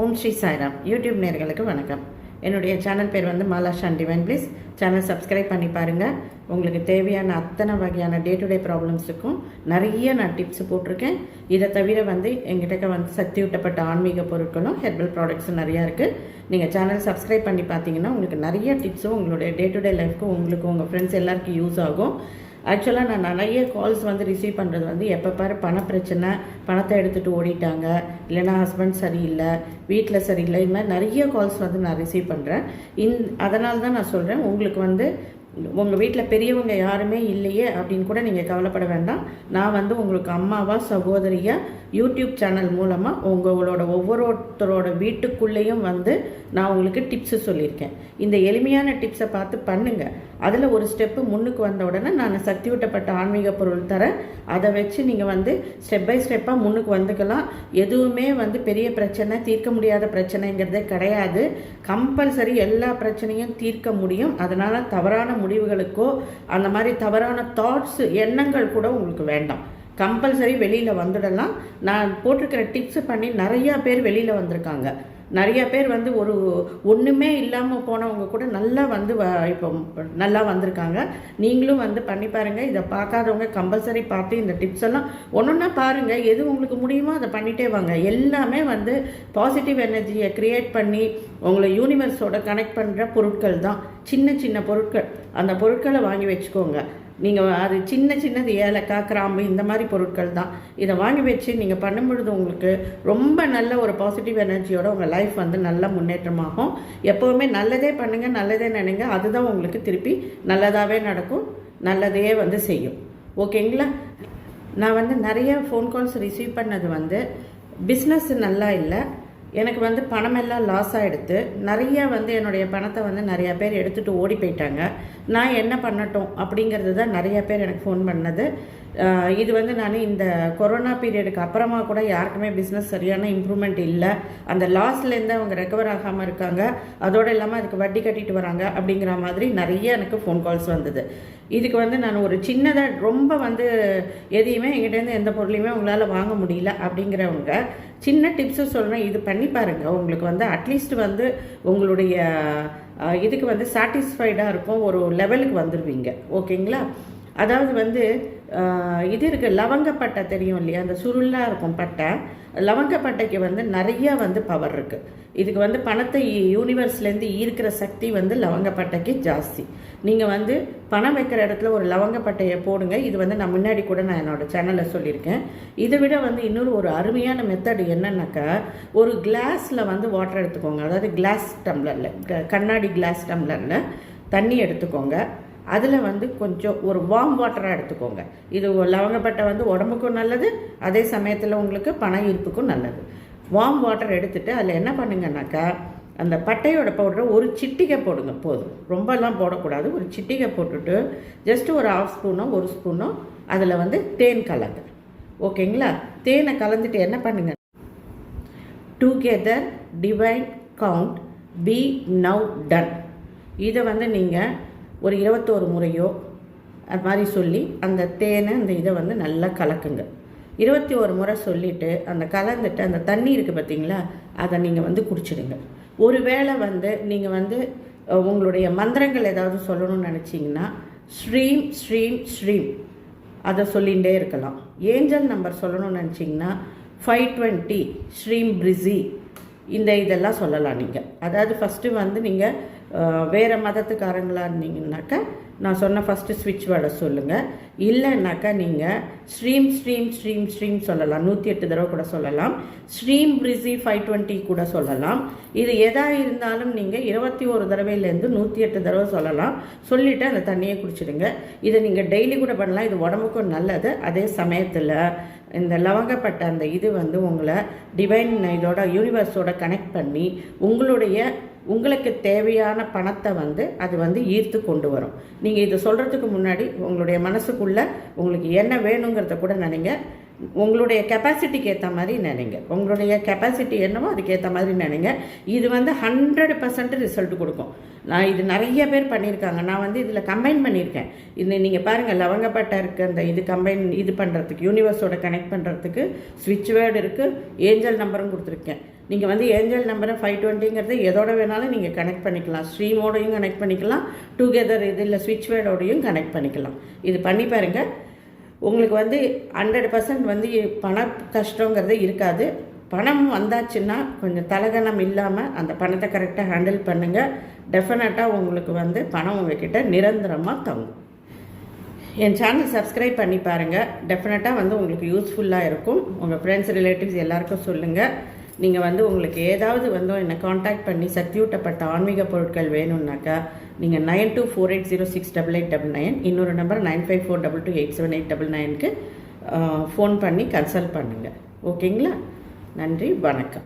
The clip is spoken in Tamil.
ஓம் ஸ்ரீ சாய்ராம். யூடியூப் நேர்களுக்கு வணக்கம். என்னுடைய சேனல் பேர் வந்து மாலாஷா டிவைன் ப்ளீஸ் சேனல் சப்ஸ்கிரைப் பண்ணி பாருங்கள் உங்களுக்கு தேவையான அத்தனை வகையான டே டு டே ப்ராப்ளம்ஸுக்கும் நிறைய நான் டிப்ஸ் போட்டிருக்கேன். இதை தவிர வந்து எங்கிட்ட வந்து சக்தி ஊட்டப்பட்ட ஆன்மீக பொருட்களும் ஹெர்பல் ப்ராடக்ட்ஸும் நிறையா இருக்குது நீங்கள் சேனல் சப்ஸ்கிரைப் பண்ணி பார்த்தீங்கன்னா உங்களுக்கு நிறைய டிப்ஸும் உங்களுடைய டே டு டே லைஃப்க்கு உங்களுக்கு உங்கள் ஃப்ரெண்ட்ஸ் எல்லாருக்கும் யூஸ் ஆகும். ஆக்சுவலாக நான் நிறைய கால்ஸ் வந்து ரிசீவ் பண்ணுறது வந்து எப்போ பாரு பண பிரச்சனை பணத்தை எடுத்துகிட்டு ஓடிட்டாங்க. இல்லைன்னா ஹஸ்பண்ட் சரியில்லை வீட்டில் சரியில்லை. இது மாதிரி நிறைய கால்ஸ் வந்து நான் ரிசீவ் பண்ணுறேன் இந் அதனால தான் நான் சொல்கிறேன் உங்களுக்கு வந்து உங்கள் வீட்டில் பெரியவங்க யாருமே இல்லையே அப்படின்னு கூட நீங்கள் கவலைப்பட வேண்டாம். நான் வந்து உங்களுக்கு அம்மாவா சகோதரியாக யூடியூப் சேனல் மூலமாக உங்களோட ஒவ்வொருத்தரோட வீட்டுக்குள்ளேயும் வந்து நான் உங்களுக்கு டிப்ஸு சொல்லியிருக்கேன். இந்த எளிமையான டிப்ஸை பார்த்து பண்ணுங்கள் அதில் ஒரு ஸ்டெப்பு முன்னுக்கு வந்த உடனே நான் சக்தி ஊட்டப்பட்ட ஆன்மீக பொருள் தரேன். அதை வச்சு நீங்கள் வந்து ஸ்டெப் பை ஸ்டெப்பாக முன்னுக்கு வந்துக்கலாம். எதுவுமே வந்து பெரிய பிரச்சனை தீர்க்க முடியாத பிரச்சனைங்கிறதே கிடையாது. கம்பல்சரி எல்லா பிரச்சனையும் தீர்க்க முடியும். அதனால் தவறான முடிவுகளுக்கோ அந்த மாதிரி தவறான தாட்ஸ் எண்ணங்கள் கூட உங்களுக்கு வேண்டாம். கம்பல்சரி வெளியில் வந்துடலாம். நான் போட்டிருக்கிற டிப்ஸ் பண்ணி நிறையா பேர் வெளியில் வந்திருக்காங்க. நிறைய பேர் வந்து ஒரு ஒன்றுமே இல்லாமல் போனவங்க கூட நல்லா வந்து இப்போ நல்லா வந்திருக்காங்க. நீங்களும் வந்து பண்ணி பாருங்கள் இதை பார்க்காதவங்க கம்பல்சரி பார்த்து இந்த டிப்ஸ் எல்லாம் ஒன்றா பாருங்கள் எது உங்களுக்கு முடியுமோ அதை பண்ணிகிட்டே வாங்க. எல்லாமே வந்து பாசிட்டிவ் எனர்ஜியை க்ரியேட் பண்ணி உங்களை யூனிவர்ஸோட கனெக்ட் பண்ணுற பொருட்கள் தான். சின்ன சின்ன பொருட்கள். அந்த பொருட்களை வாங்கி வச்சுக்கோங்க. நீங்கள் அது சின்ன சின்னது ஏலக்காய் கிராம்பு இந்த மாதிரி பொருட்கள் தான். இதை வாங்கி வச்சு நீங்கள் பண்ணும் பொழுது உங்களுக்கு ரொம்ப நல்ல ஒரு பாசிட்டிவ் எனர்ஜியோட உங்கள் லைஃப் லைஃப் வந்து நல்ல முன்னேற்றமாகும். எப்போவுமே நல்லதே பண்ணுங்கள் நல்லதே நினைங்க. அதுதான் உங்களுக்கு திருப்பி நல்லதாகவே நடக்கும். நல்லதையே வந்து செய்யும். ஓகேங்களா நான் வந்து நிறைய ஃபோன் கால்ஸ் ரிசீவ் பண்ணது வந்து பிஸ்னஸ் நல்லா இல்லை. எனக்கு வந்து பணமெல்லாம் லாஸ் ஆகிடுத்து நிறைய வந்து என்னுடைய பணத்தை வந்து நிறையா பேர் எடுத்துகிட்டு ஓடி போயிட்டாங்க. நான் என்ன பண்ணட்டும் அப்படிங்கிறது தான் நிறையா பேர் எனக்கு ஃபோன் பண்ணது. இது வந்து நான் இந்த கொரோனா பீரியடுக்கு அப்புறமா கூட யாருக்குமே பிஸ்னஸ் சரியான இம்ப்ரூவ்மெண்ட் இல்லை. அந்த லாஸ்லேருந்து அவங்க ரெக்கவர் ஆகாமல் இருக்காங்க. அதோடு இல்லாமல் அதுக்கு வட்டி கட்டிட்டு வராங்க அப்படிங்கிற மாதிரி நிறைய எனக்கு ஃபோன் கால்ஸ் வந்தது. இதுக்கு வந்து நான் ஒரு சின்னதாக ரொம்ப வந்து எதையுமே எங்கிட்டேருந்து எந்த பொருளையுமே உங்களால் வாங்க முடியல அப்படிங்கிறவங்க. சின்ன டிப்ஸு சொல்கிறேன் இது பண்ணி பாருங்கள் உங்களுக்கு வந்து அட்லீஸ்ட் வந்து உங்களுடைய இதுக்கு வந்து சாட்டிஸ்ஃபைடாக இருக்கும். ஒரு லெவலுக்கு வந்துடுவீங்க ஓகேங்களா அதாவது வந்து இது இருக்குது லவங்கப்பட்டை தெரியும் இல்லையா? அந்த சுருளாக இருக்கும் பட்டை. லவங்கப்பட்டைக்கு வந்து நிறையா வந்து பவர் இருக்குது இதுக்கு வந்து பணத்தை யூனிவர்ஸ்லேருந்து ஈர்க்கிற சக்தி வந்து லவங்கப்பட்டைக்கு ஜாஸ்தி. நீங்கள் வந்து பணம் வைக்கிற இடத்துல ஒரு லவங்கப்பட்டையை போடுங்க. இது வந்து நான் முன்னாடி கூட நான் என்னோடய சேனலில் சொல்லியிருக்கேன். இதை விட வந்து இன்னொரு ஒரு அருமையான மெத்தட் என்னன்னாக்கா ஒரு கிளாஸில் வந்து வாட்டர் எடுத்துக்கோங்க. அதாவது கிளாஸ் டம்ளரில் கண்ணாடி கிளாஸ் டம்ளரில் தண்ணி எடுத்துக்கோங்க. அதில் வந்து கொஞ்சம் ஒரு வார்ம் வாட்டராக எடுத்துக்கோங்க. இது லவங்கப்பட்டை வந்து உடம்புக்கும் நல்லது அதே சமயத்தில் உங்களுக்கு பண ஈர்ப்புக்கும் நல்லது. வார்ம் வாட்டர் எடுத்துகிட்டு அதில் என்ன பண்ணுங்கன்னாக்கா அந்த பட்டையோட பவுடரை ஒரு சிட்டிகை போடுங்க போதும். ரொம்பலாம் போடக்கூடாது. ஒரு சிட்டிகை போட்டுட்டு ஜஸ்ட்டு ஒரு ஆஃப் ஸ்பூனோ ஒரு ஸ்பூனோ அதில் வந்து தேன் கலந்து ஓகேங்களா? தேனை கலந்துட்டு என்ன பண்ணுங்க? Together divine count be now done இதை வந்து நீங்கள் ஒரு இருபத்தோரு முறையோ அது மாதிரி சொல்லி அந்த தேனை அந்த இதை வந்து நல்லா கலக்குங்க. இருபத்தி ஒரு முறை சொல்லிவிட்டு அந்த கலந்துட்டு அந்த தண்ணி இருக்குது பார்த்தீங்களா அதை நீங்கள் வந்து குடிச்சிடுங்க. ஒருவேளை வந்து நீங்கள் வந்து உங்களுடைய மந்திரங்கள் ஏதாவது சொல்லணும்னு நினச்சிங்கன்னா ஸ்ரீம் ஸ்ரீம் ஸ்ரீம் அதை சொல்லிகிட்டே இருக்கலாம். ஏஞ்சல் நம்பர் சொல்லணும்னு நினச்சிங்கன்னா ஃபைவ் டுவெண்ட்டி ஸ்ரீம் பிரிசி இந்த இதெல்லாம் சொல்லலாம் நீங்கள் அதாவது ஃபஸ்ட்டு வந்து நீங்கள் வேறு மதத்துக்காரங்களாக இருந்தீங்கன்னாக்கா நான் சொன்ன ஃபஸ்ட்டு ஸ்விட்ச் வேர்டை சொல்லுங்கள் இல்லைன்னாக்கா நீங்கள் ஸ்ட்ரீம் ஸ்ட்ரீம் ஸ்ட்ரீம் ஸ்ட்ரீம் சொல்லலாம். நூற்றி எட்டு தடவை கூட சொல்லலாம். ஸ்ட்ரீம் பிரிசி ஃபைவ் டுவெண்ட்டி கூட சொல்லலாம். இது எதாக இருந்தாலும் நீங்கள் இருபத்தி ஒரு தடவையிலேருந்து நூற்றி எட்டு தடவை சொல்லலாம். சொல்லிவிட்டு அந்த தண்ணியை குடிச்சிடுங்க. இதை நீங்கள் டெய்லி கூட பண்ணலாம். இது உடம்புக்கும் நல்லது. அதே சமயத்தில் இந்த லவங்கப்பட்ட அந்த இது வந்து உங்களை டிவைன் இதோட யூனிவர்ஸோட கனெக்ட் பண்ணி உங்களுடைய உங்களுக்கு தேவையான பணத்தை வந்து அது வந்து ஈர்த்து கொண்டு வரும். நீங்கள் இதை சொல்கிறதுக்கு முன்னாடி உங்களுடைய மனசுக்குள்ளே உங்களுக்கு என்ன வேணுங்கிறத கூட நினைங்க. உங்களுடைய கெப்பாசிட்டிக்கு ஏற்ற மாதிரி நினைங்க. உங்களுடைய கெப்பாசிட்டி என்னவோ அதுக்கேற்ற மாதிரி நினைங்க. இது வந்து ஹண்ட்ரட் பர்சன்ட் ரிசல்ட் கொடுக்கும். நான் இது நிறைய பேர் பண்ணியிருக்காங்க. நான் வந்து இதில் கம்பைன் பண்ணியிருக்கேன். இது நீங்கள் பாருங்கள் லவங்கப்பட்ட இருக்குது அந்த இது கம்பைன் இது பண்ணுறதுக்கு யூனிவர்ஸோட கனெக்ட் பண்ணுறதுக்கு ஸ்விட்ச் வேர்டு இருக்குது ஏஞ்சல் நம்பரும் கொடுத்துருக்கேன். நீங்கள் வந்து ஏஞ்சல் நம்பரை ஃபைவ் டுவெண்ட்டிங்கிறது எதோட வேணாலும் நீங்கள் கனெக்ட் பண்ணிக்கலாம். ஸ்ட்ரீமோடையும் கனெக்ட் பண்ணிக்கலாம். டுகெதர் இதில் ஸ்விட்ச் வேர்டோடையும் கனெக்ட் பண்ணிக்கலாம். இது பண்ணி பாருங்கள் உங்களுக்கு வந்து ஹண்ட்ரட் பர்சன்ட் வந்து பண கஷ்டங்கிறது இருக்காது. பணம் வந்தாச்சுன்னா கொஞ்சம் தலகணம் இல்லாமல் அந்த பணத்தை கரெக்டாக ஹேண்டில் பண்ணுங்கள் டெஃபினட்டாக உங்களுக்கு வந்து பணம் உங்ககிட்ட நிரந்தரமாக தங்கும். என் சேனல் சப்ஸ்கிரைப் பண்ணி பாருங்கள் டெஃபினட்டாக வந்து உங்களுக்கு யூஸ்ஃபுல்லாக இருக்கும். உங்கள் ஃப்ரெண்ட்ஸ் ரிலேட்டிவ்ஸ் எல்லாருக்கும் சொல்லுங்கள் நீங்கள் வந்து உங்களுக்கு ஏதாவது வந்து என்னை காண்டாக்ட் பண்ணி சக்தியூட்டப்பட்ட ஆன்மீக பொருட்கள் வேணும்னாக்கா நீங்கள் nine two four eight zero six double eight double nine இன்னொரு number nine five four double two eight seven eight double நைனுக்கு ஃபோன் பண்ணி கன்சல்ட் பண்ணுங்கள் ஓகேங்களா நன்றி வணக்கம்.